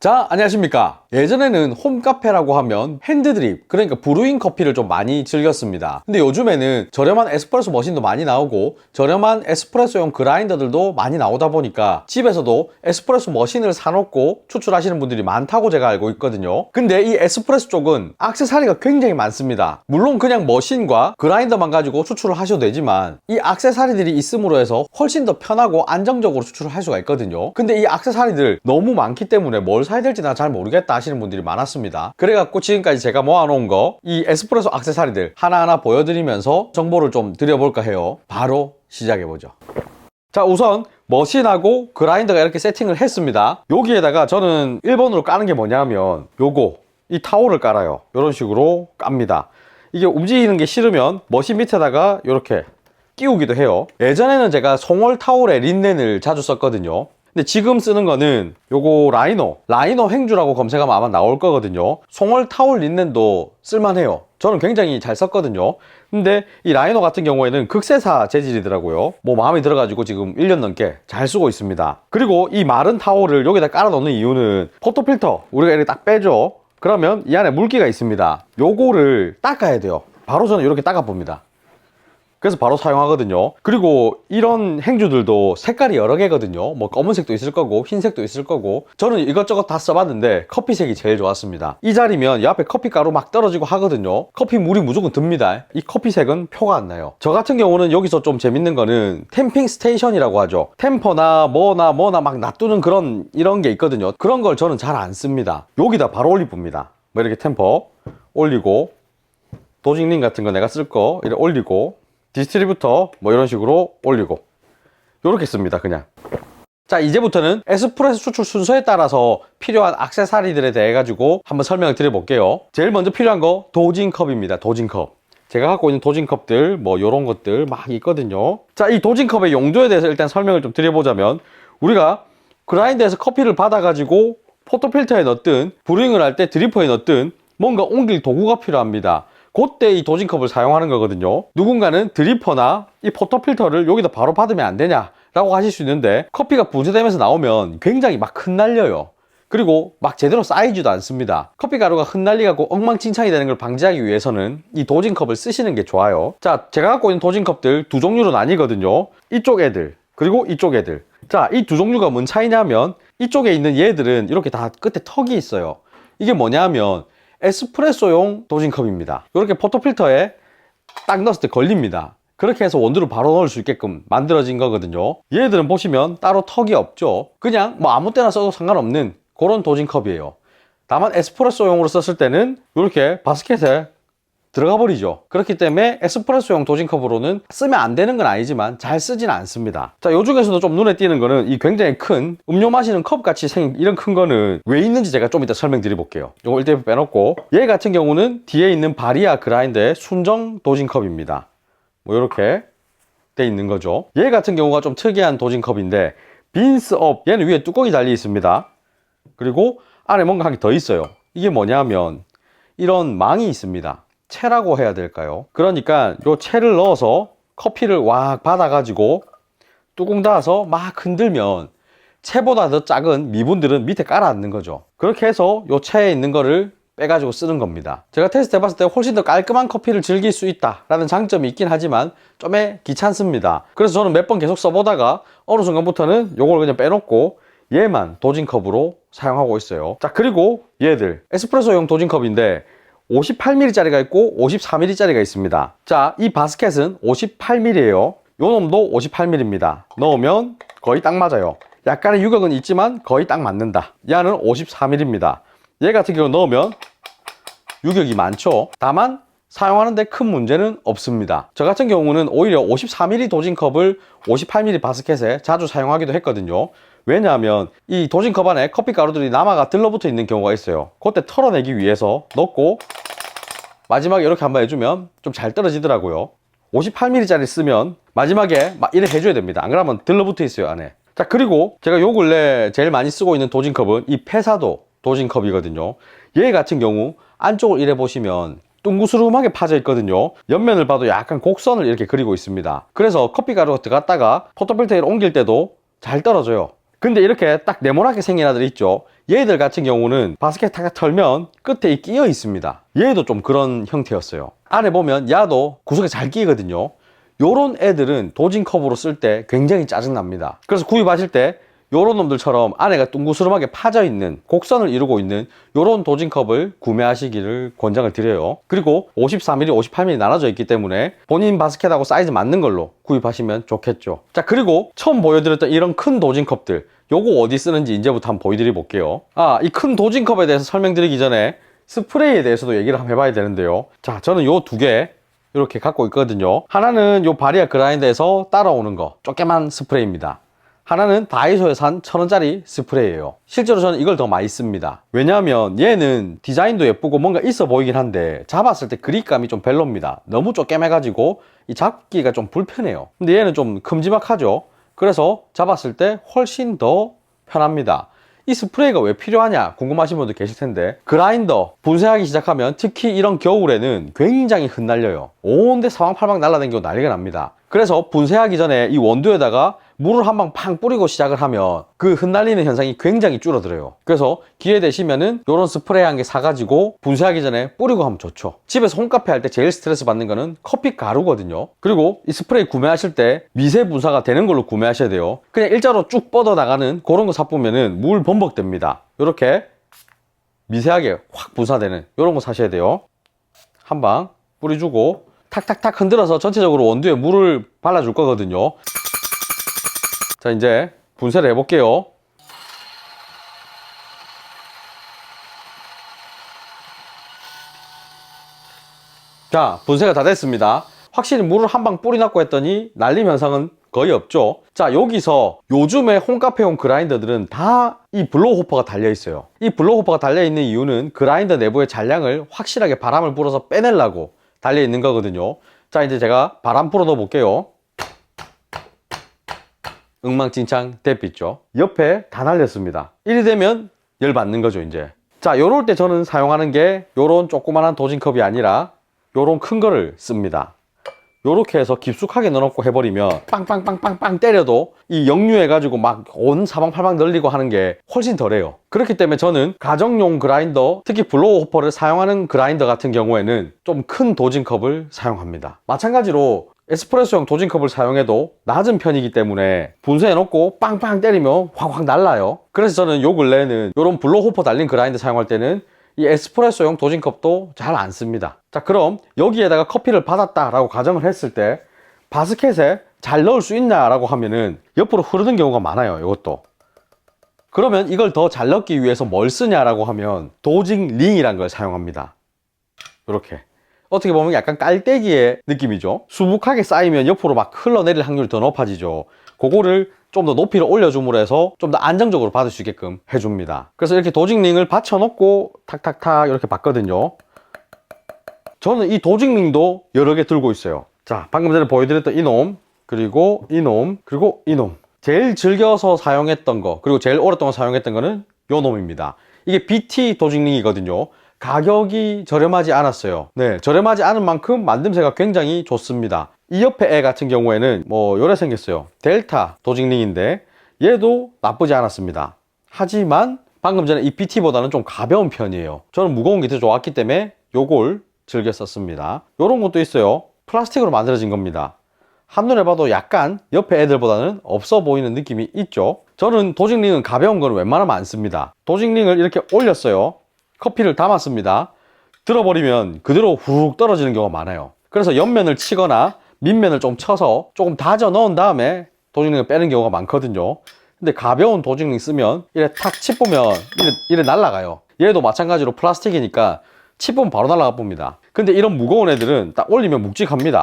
자, 안녕하십니까. 예전에는 홈카페라고 하면 핸드드립, 그러니까 브루잉 커피를 좀 많이 즐겼습니다. 근데 요즘에는 저렴한 에스프레소 머신도 많이 나오고, 저렴한 에스프레소용 그라인더들도 많이 나오다 보니까 집에서도 에스프레소 머신을 사놓고 추출하시는 분들이 많다고 제가 알고 있거든요. 근데 이 에스프레소 쪽은 액세서리가 굉장히 많습니다. 물론 그냥 머신과 그라인더만 가지고 추출을 하셔도 되지만, 이 액세서리들이 있음으로 해서 훨씬 더 편하고 안정적으로 추출을 할 수가 있거든요. 근데 이 액세서리들 너무 많기 때문에 뭘 사야 될지 나 잘 모르겠다 하시는 분들이 많았습니다. 그래갖고 지금까지 제가 모아놓은 거 이 에스프레소 액세서리들 하나하나 보여드리면서 정보를 좀 드려볼까 해요. 바로 시작해보죠. 자 우선 머신하고 그라인더가 이렇게 세팅을 했습니다. 여기에다가 저는 1번으로 까는 게 뭐냐면 요거 이 타올을 깔아요. 이런 식으로 깝니다. 이게 움직이는 게 싫으면 머신 밑에다가 이렇게 끼우기도 해요. 예전에는 제가 송월 타올에 린넨을 자주 썼거든요. 근데 지금 쓰는 거는 요거 라이노, 라이노 행주라고 검색하면 아마 나올 거거든요. 송월 타올 린넨도 쓸만해요. 저는 굉장히 잘 썼거든요. 근데 이 라이노 같은 경우에는 극세사 재질이더라고요. 뭐 마음에 들어가지고 지금 1년 넘게 잘 쓰고 있습니다. 그리고 이 마른 타올을 여기다 깔아 놓는 이유는 포토필터 우리가 이렇게 딱 빼죠. 그러면 이 안에 물기가 있습니다. 요거를 닦아야 돼요. 바로 저는 이렇게 닦아 봅니다. 그래서 바로 사용하거든요. 그리고 이런 행주들도 색깔이 여러 개거든요. 뭐 검은색도 있을 거고 흰색도 있을 거고 저는 이것저것 다 써봤는데 커피색이 제일 좋았습니다. 이 자리면 이 앞에 커피가루 막 떨어지고 하거든요. 커피 물이 무조건 듭니다. 이 커피색은 표가 안 나요. 저 같은 경우는 여기서 좀 재밌는 거는 템핑 스테이션이라고 하죠. 템퍼나 뭐나 뭐나 막 놔두는 그런 이런 게 있거든요. 그런 걸 저는 잘 안 씁니다. 여기다 바로 올리봅니다. 뭐 이렇게 템퍼 올리고 도직링 같은 거 내가 쓸 거 이렇게 올리고 디스트리부터 뭐 이런 식으로 올리고. 이렇게 씁니다 그냥. 자 이제부터는 에스프레소 추출 순서에 따라서 필요한 액세서리들에 대해 가지고 한번 설명을 드려볼게요. 제일 먼저 필요한 거 도진컵입니다 도진컵. 제가 갖고 있는 도진컵들 뭐 이런 것들 막 있거든요. 자 이 도진컵의 용도에 대해서 일단 설명을 좀 드려보자면 우리가 그라인더에서 커피를 받아 가지고 포토필터에 넣든 브루잉을 할 때 드리퍼에 넣든 뭔가 옮길 도구가 필요합니다 그때 이 도진컵을 사용하는 거거든요. 누군가는 드리퍼나 이 포토필터를 여기다 바로 받으면 안 되냐? 라고 하실 수 있는데 커피가 분쇄되면서 나오면 굉장히 막 흩날려요. 그리고 막 제대로 쌓이지도 않습니다. 커피 가루가 흩날리고 엉망진창이 되는 걸 방지하기 위해서는 이 도진컵을 쓰시는 게 좋아요. 자, 제가 갖고 있는 도진컵들 두 종류로 나뉘거든요. 이쪽 애들, 그리고 이쪽 애들. 자, 이 두 종류가 뭔 차이냐면 이쪽에 있는 얘들은 이렇게 다 끝에 턱이 있어요. 이게 뭐냐면 에스프레소용 도진컵입니다. 이렇게 포토필터에 딱 넣었을 때 걸립니다. 그렇게 해서 원두를 바로 넣을 수 있게끔 만들어진 거거든요. 얘들은 보시면 따로 턱이 없죠. 그냥 뭐 아무 때나 써도 상관없는 그런 도진컵이에요. 다만 에스프레소용으로 썼을 때는 이렇게 바스켓에 들어가 버리죠. 그렇기 때문에 에스프레소용 도진컵으로는 쓰면 안 되는 건 아니지만 잘 쓰진 않습니다. 자, 요 중에서도 좀 눈에 띄는 거는 이 굉장히 큰 음료 마시는 컵 같이 생긴 이런 큰 거는 왜 있는지 제가 좀 이따 설명드려 볼게요. 요거 일단 빼놓고 얘 같은 경우는 뒤에 있는 바리아 그라인더의 순정 도진컵입니다. 뭐 이렇게 돼 있는 거죠. 얘 같은 경우가 좀 특이한 도진컵인데 빈스업 얘는 위에 뚜껑이 달려 있습니다. 그리고 안에 뭔가 한게더 있어요. 이게 뭐냐면 이런 망이 있습니다. 채라고 해야 될까요? 그러니까 요 채를 넣어서 커피를 왁 받아가지고 뚜껑 닫아서 막 흔들면 채보다 더 작은 미분들은 밑에 깔아 앉는 거죠. 그렇게 해서 요 채에 있는 거를 빼가지고 쓰는 겁니다. 제가 테스트 해봤을 때 훨씬 더 깔끔한 커피를 즐길 수 있다라는 장점이 있긴 하지만 좀 귀찮습니다. 그래서 저는 몇 번 계속 써보다가 어느 순간부터는 요걸 그냥 빼놓고 얘만 도진컵으로 사용하고 있어요. 자, 그리고 얘들 에스프레소용 도진컵인데 58mm짜리가 있고 54mm짜리가 있습니다. 자, 이 바스켓은 58mm예요. 요 놈도 58mm입니다. 넣으면 거의 딱 맞아요. 약간의 유격은 있지만 거의 딱 맞는다. 얘는 54mm입니다. 얘 같은 경우 넣으면 유격이 많죠. 다만 사용하는데 큰 문제는 없습니다. 저 같은 경우는 오히려 54mm 도진컵을 58mm 바스켓에 자주 사용하기도 했거든요. 왜냐하면 이 도진컵 안에 커피 가루들이 남아가 들러붙어 있는 경우가 있어요. 그때 털어내기 위해서 넣고 마지막에 이렇게 한번 해주면 좀 잘 떨어지더라고요. 58mm짜리 쓰면 마지막에 막 이렇게 해줘야 됩니다. 안 그러면 들러붙어 있어요 안에. 자 그리고 제가 요 근래 제일 많이 쓰고 있는 도진컵은 이 페사도 도진컵이거든요. 얘 같은 경우 안쪽을 이래 보시면 둥그스름하게 파져 있거든요. 옆면을 봐도 약간 곡선을 이렇게 그리고 있습니다. 그래서 커피 가루가 들어갔다가 포토필터에 옮길 때도 잘 떨어져요. 근데 이렇게 딱 네모나게 생긴 아들 있죠. 얘들 같은 경우는 바스켓 탁 털면 끝에 이 끼어 있습니다. 얘도 좀 그런 형태였어요. 안에 보면 야도 구석에 잘 끼거든요. 요런 애들은 도징컵으로 쓸 때 굉장히 짜증납니다. 그래서 구입하실 때 요런 놈들처럼 안에가 둥그스름하게 파져 있는 곡선을 이루고 있는 요런 도징컵을 구매하시기를 권장을 드려요. 그리고 54mm, 58mm 나눠져 있기 때문에 본인 바스켓하고 사이즈 맞는 걸로 구입하시면 좋겠죠. 자, 그리고 처음 보여드렸던 이런 큰 도징컵들 요거 어디 쓰는지 이제부터 한번 보여드려 볼게요. 아, 이 큰 도징컵에 대해서 설명드리기 전에 스프레이에 대해서도 얘기를 한번 해봐야 되는데요. 자, 저는 요 두개 이렇게 갖고 있거든요. 하나는 요 바리아 그라인더에서 따라오는 거, 조그만 스프레이입니다. 하나는 다이소에 산 천원짜리 스프레이예요. 실제로 저는 이걸 더 많이 씁니다. 왜냐하면 얘는 디자인도 예쁘고 뭔가 있어 보이긴 한데 잡았을 때 그립감이 좀 별로입니다. 너무 쪼개매가지고 이 잡기가 좀 불편해요. 근데 얘는 좀 큼지막하죠. 그래서 잡았을 때 훨씬 더 편합니다. 이 스프레이가 왜 필요하냐 궁금하신 분들 계실 텐데 그라인더 분쇄하기 시작하면 특히 이런 겨울에는 굉장히 흩날려요 온데 사방팔방 날아다니고 난리가 납니다 그래서 분쇄하기 전에 이 원두에다가 물을 한 방 팡 뿌리고 시작을 하면 그 흩날리는 현상이 굉장히 줄어들어요. 그래서 기회 되시면은 이런 스프레이 한 개 사가지고 분쇄하기 전에 뿌리고 하면 좋죠. 집에서 홈카페 할 때 제일 스트레스 받는 거는 커피 가루거든요. 그리고 이 스프레이 구매하실 때 미세 분사가 되는 걸로 구매하셔야 돼요. 그냥 일자로 쭉 뻗어 나가는 그런 거 사보면은 물 범벅됩니다. 이렇게 미세하게 확 분사되는 이런 거 사셔야 돼요. 한 방 뿌려주고 탁탁탁 흔들어서 전체적으로 원두에 물을 발라줄 거거든요 자 이제 분쇄를 해볼게요. 자 분쇄가 다 됐습니다. 확실히 물을 한 방 뿌리놨고 했더니 날림 현상은 거의 없죠. 자 여기서 요즘에 홈카페용 그라인더들은 다 이 블로우 호퍼가 달려 있어요. 이 블로우 호퍼가 달려 있는 이유는 그라인더 내부의 잔량을 확실하게 바람을 불어서 빼내려고 달려 있는 거거든요. 자 이제 제가 바람 불어 넣어 볼게요 엉망진창 대빛죠. 옆에 다 날렸습니다. 이리 되면 열 받는 거죠 이제. 자 요럴 때 저는 사용하는 게 요런 조그만한 도진컵이 아니라 요런 큰 거를 씁니다. 요렇게 해서 깊숙하게 넣어놓고 해버리면 빵빵빵빵빵 때려도 이 역류해가지고 막 온 사방팔방 늘리고 하는 게 훨씬 덜해요. 그렇기 때문에 저는 가정용 그라인더 특히 블로우 호퍼를 사용하는 그라인더 같은 경우에는 좀 큰 도진컵을 사용합니다. 마찬가지로 에스프레소용 도진컵을 사용해도 낮은 편이기 때문에 분쇄해놓고 빵빵 때리면 확확 날라요. 그래서 저는 요 근래에는 요런 블로우 호퍼 달린 그라인더 사용할 때는 이 에스프레소용 도진컵도 잘 안 씁니다. 자 그럼 여기에다가 커피를 받았다 라고 가정을 했을 때 바스켓에 잘 넣을 수 있냐 라고 하면은 옆으로 흐르는 경우가 많아요 이것도. 그러면 이걸 더 잘 넣기 위해서 뭘 쓰냐라고 하면 도징 링이란 걸 사용합니다. 이렇게 어떻게 보면 약간 깔때기의 느낌이죠. 수북하게 쌓이면 옆으로 막 흘러내릴 확률이 더 높아지죠. 그거를 좀 더 높이를 올려줌으로 해서 좀 더 안정적으로 받을 수 있게끔 해줍니다. 그래서 이렇게 도징링을 받쳐놓고 탁탁탁 이렇게 받거든요. 저는 이 도징링도 여러 개 들고 있어요. 자 방금 전에 보여드렸던 이놈 그리고 이놈 그리고 이놈. 제일 즐겨서 사용했던 거 그리고 제일 오랫동안 사용했던 거는 요 놈입니다. 이게 BT 도징링이거든요 가격이 저렴하지 않았어요. 네. 저렴하지 않은 만큼 만듦새가 굉장히 좋습니다. 이 옆에 애 같은 경우에는 뭐 요래 생겼어요. 델타 도징링인데 얘도 나쁘지 않았습니다. 하지만 방금 전에 이 BT보다는 좀 가벼운 편이에요. 저는 무거운 게 더 좋았기 때문에 요걸 즐겨 썼습니다. 요런 것도 있어요. 플라스틱으로 만들어진 겁니다. 한눈에 봐도 약간 옆에 애들보다는 없어 보이는 느낌이 있죠. 저는 도징링은 가벼운 거는 웬만하면 안 씁니다. 도징링을 이렇게 올렸어요 커피를 담았습니다. 들어버리면 그대로 후룩 떨어지는 경우가 많아요. 그래서 옆면을 치거나 밑면을 좀 쳐서 조금 다져 넣은 다음에 도징링을 빼는 경우가 많거든요. 근데 가벼운 도징링 쓰면 이래 탁 칩보면 이래, 이래 날아가요. 얘도 마찬가지로 플라스틱이니까 칩보면 바로 날아가 봅니다. 근데 이런 무거운 애들은 딱 올리면 묵직합니다.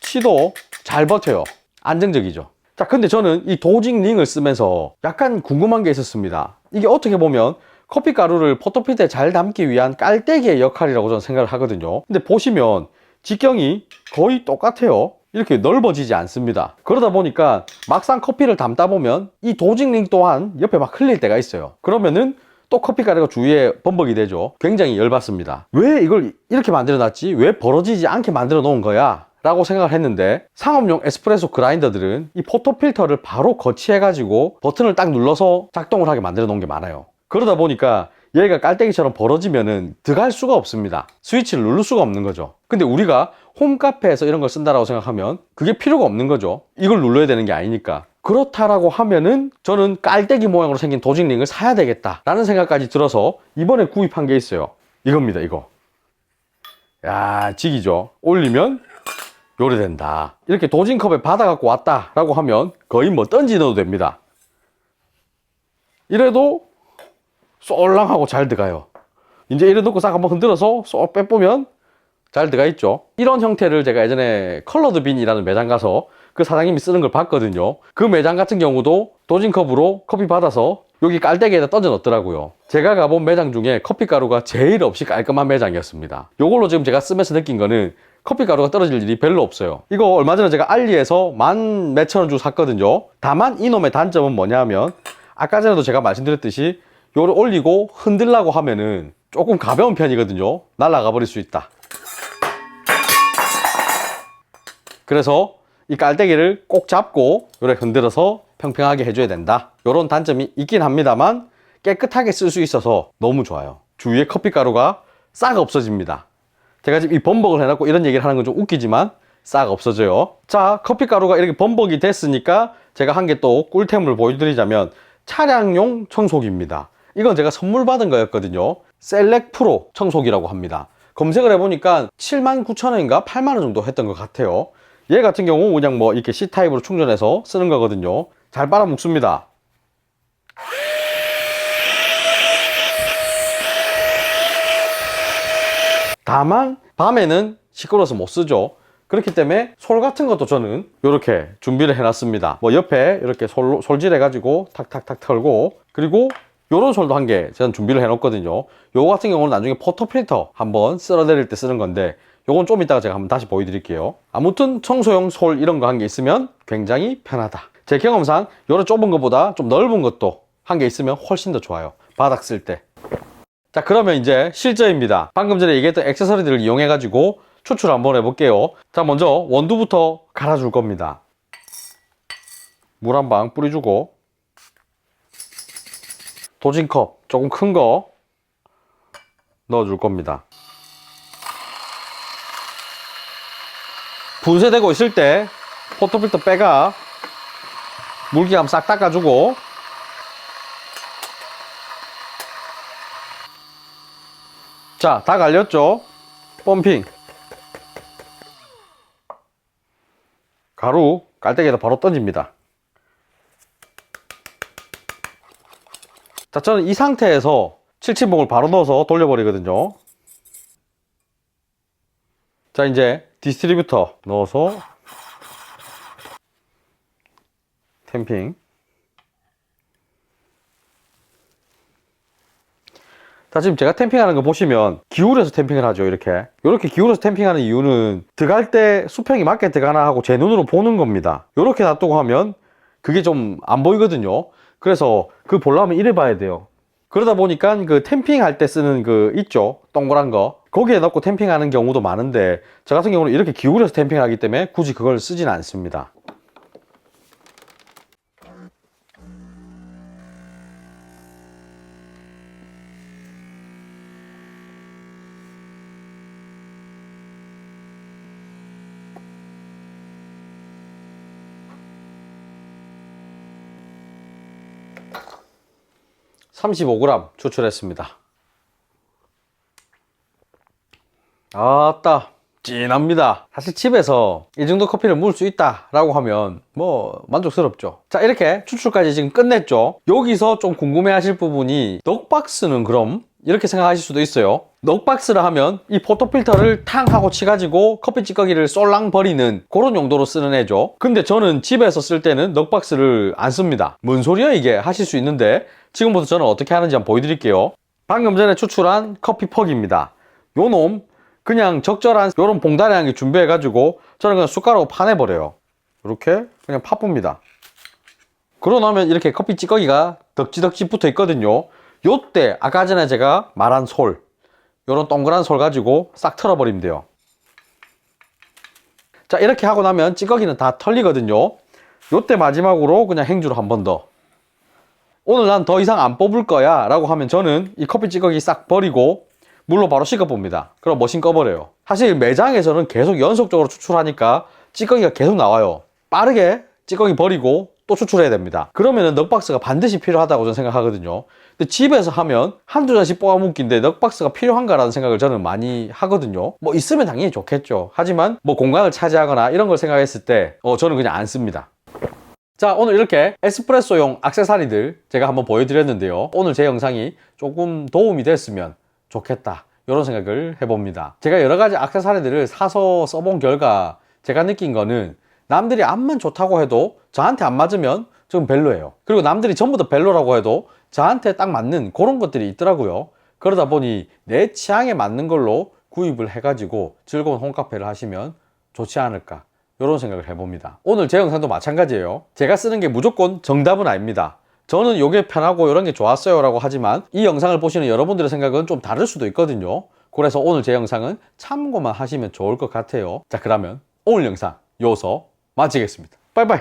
치도 잘 버텨요. 안정적이죠. 자 근데 저는 이 도징링을 쓰면서 약간 궁금한 게 있었습니다. 이게 어떻게 보면 커피 가루를 포토필터에 잘 담기 위한 깔때기의 역할이라고 저는 생각을 하거든요. 근데 보시면 직경이 거의 똑같아요. 이렇게 넓어지지 않습니다. 그러다 보니까 막상 커피를 담다 보면 이 도징링 또한 옆에 막 흘릴 때가 있어요. 그러면은 또 커피 가루가 주위에 범벅이 되죠. 굉장히 열받습니다. 왜 이걸 이렇게 만들어 놨지? 왜 벌어지지 않게 만들어 놓은 거야? 라고 생각을 했는데 상업용 에스프레소 그라인더들은 이 포토 필터를 바로 거치해 가지고 버튼을 딱 눌러서 작동을 하게 만들어 놓은 게 많아요 그러다 보니까 얘가 깔때기처럼 벌어지면은 들어갈 수가 없습니다. 스위치를 누를 수가 없는 거죠. 근데 우리가 홈카페에서 이런 걸 쓴다라고 생각하면 그게 필요가 없는 거죠. 이걸 눌러야 되는 게 아니니까. 그렇다라고 하면은 저는 깔때기 모양으로 생긴 도직링을 사야 되겠다라는 생각까지 들어서 이번에 구입한 게 있어요. 이겁니다, 이거. 야, 직이죠. 올리면 요래된다. 이렇게 도진컵에 받아갖고 왔다라고 하면 거의 뭐 던지 넣어도 됩니다. 이래도 쏠랑하고 잘 들어가요. 이제 이래 놓고 싹 한번 흔들어서 쏙 빼보면 잘 들어가 있죠. 이런 형태를 제가 예전에 컬러드 빈이라는 매장 가서 그 사장님이 쓰는 걸 봤거든요. 그 매장 같은 경우도 도진컵으로 커피 받아서 여기 깔때기에다 던져 넣더라고요. 제가 가본 매장 중에 커피 가루가 제일 없이 깔끔한 매장이었습니다. 요걸로 지금 제가 쓰면서 느낀 거는 커피 가루가 떨어질 일이 별로 없어요. 이거 얼마 전에 제가 알리에서 만 몇천 원 주고 샀거든요. 다만 이놈의 단점은 뭐냐면 아까 전에도 제가 말씀드렸듯이 요를 올리고 흔들라고 하면은 조금 가벼운 편이거든요. 날아가 버릴 수 있다. 그래서 이 깔때기를 꼭 잡고 요래 흔들어서 평평하게 해줘야 된다. 요런 단점이 있긴 합니다만 깨끗하게 쓸 수 있어서 너무 좋아요. 주위에 커피 가루가 싹 없어집니다. 제가 지금 이 범벅을 해놨고 이런 얘기를 하는 건 좀 웃기지만 싹 없어져요. 자, 커피 가루가 이렇게 범벅이 됐으니까 제가 한개또 꿀템을 보여드리자면 차량용 청소기입니다. 이건 제가 선물 받은 거였거든요. 셀렉 프로 청소기라고 합니다. 검색을 해보니까 79,000원인가 8만원 정도 했던 것 같아요. 얘 같은 경우 그냥 뭐 이렇게 C타입으로 충전해서 쓰는 거거든요. 잘 빨아먹습니다. 다만 밤에는 시끄러워서 못 쓰죠. 그렇기 때문에 솔 같은 것도 저는 이렇게 준비를 해놨습니다. 뭐 옆에 이렇게 솔, 솔질해 가지고 탁탁탁 털고 그리고 요런 솔도 한개 저는 준비를 해놓거든요. 요거 같은 경우는 나중에 포토 필터 한번 쓸어 내릴 때 쓰는 건데 요건 좀 이따가 제가 한번 다시 보여드릴게요. 아무튼 청소용 솔 이런 거 한 개 있으면 굉장히 편하다. 제 경험상 요런 좁은 것보다 좀 넓은 것도 한 개 있으면 훨씬 더 좋아요. 바닥 쓸 때. 자 그러면 이제 실전입니다 방금 전에 얘기했던 액세서리들을 이용해 가지고 추출 한번 해볼게요 자 먼저 원두부터 갈아줄 겁니다 물 한 방 뿌려주고 도진컵 조금 큰 거 넣어줄 겁니다 분쇄되고 있을 때 포토필터 빼가 물기감 싹 닦아주고 자, 다 갈렸죠? 펌핑. 가루 깔때기에다 바로 던집니다. 자, 저는 이 상태에서 칠침봉을 바로 넣어서 돌려버리거든요. 자, 이제 디스트리뷰터 넣어서 템핑. 자, 지금 제가 템핑하는 거 보시면 기울여서 템핑을 하죠, 이렇게. 이렇게 기울여서 템핑하는 이유는 들어갈 때 수평이 맞게 들어가나 하고 제 눈으로 보는 겁니다. 이렇게 놔두고 하면 그게 좀 안 보이거든요. 그래서 그 보려면 이래 봐야 돼요. 그러다 보니까 그 템핑할 때 쓰는 그 있죠, 동그란 거. 거기에 넣고 템핑하는 경우도 많은데 저 같은 경우는 이렇게 기울여서 템핑을 하기 때문에 굳이 그걸 쓰진 않습니다. 삼십오 g 추출했습니다. 아따 진합니다. 사실 집에서 이 정도 커피를 물수 있다 라고 하면 뭐 만족스럽죠. 자 이렇게 추출까지 지금 끝냈죠. 여기서 좀 궁금해 하실 부분이 넉박스는 그럼 이렇게 생각하실 수도 있어요 넉박스를 하면 이 포토필터를 탕 하고 치가지고 커피 찌꺼기를 쏠랑 버리는 그런 용도로 쓰는 애죠 근데 저는 집에서 쓸 때는 넉박스를 안 씁니다 뭔 소리야 이게 하실 수 있는데 지금부터 저는 어떻게 하는지 한번 보여드릴게요 방금 전에 추출한 커피 퍽입니다 요놈 그냥 적절한 요런 봉다리한 게 준비해 가지고 저는 그냥 숟가락으로 파내 버려요. 이렇게 그냥 파쁩니다. 그러고 나면 이렇게 커피 찌꺼기가 덕지덕지 붙어 있거든요. 요때 아까 전에 제가 말한 솔 요런 동그란 솔 가지고 싹 털어버리면 돼요. 자 이렇게 하고 나면 찌꺼기는 다 털리거든요. 요때 마지막으로 그냥 행주로 한 번 더. 오늘 난 더 이상 안 뽑을 거야 라고 하면 저는 이 커피 찌꺼기 싹 버리고 물로 바로 씻어봅니다. 그럼 머신 꺼버려요. 사실 매장에서는 계속 연속적으로 추출하니까 찌꺼기가 계속 나와요. 빠르게 찌꺼기 버리고 또 추출해야 됩니다. 그러면은 넉박스가 반드시 필요하다고 저는 생각하거든요. 근데 집에서 하면 한두 잔씩 뽑아 먹기인데 넉박스가 필요한가라는 생각을 저는 많이 하거든요. 뭐 있으면 당연히 좋겠죠. 하지만 뭐 공간을 차지하거나 이런 걸 생각했을 때 어, 저는 그냥 안 씁니다. 자 오늘 이렇게 에스프레소용 액세서리들 제가 한번 보여드렸는데요 오늘 제 영상이 조금 도움이 됐으면 좋겠다 이런 생각을 해봅니다 제가 여러 가지 액세서리들을 사서 써본 결과 제가 느낀 거는 남들이 암만 좋다고 해도 저한테 안 맞으면 좀 별로예요 그리고 남들이 전부 다 별로라고 해도 저한테 딱 맞는 그런 것들이 있더라고요 그러다 보니 내 취향에 맞는 걸로 구입을 해가지고 즐거운 홈카페를 하시면 좋지 않을까 이런 생각을 해봅니다. 오늘 제 영상도 마찬가지예요. 제가 쓰는 게 무조건 정답은 아닙니다. 저는 이게 편하고 이런 게 좋았어요 라고 하지만 이 영상을 보시는 여러분들의 생각은 좀 다를 수도 있거든요. 그래서 오늘 제 영상은 참고만 하시면 좋을 것 같아요. 자 그러면 오늘 영상 여기서 마치겠습니다. 빠이빠이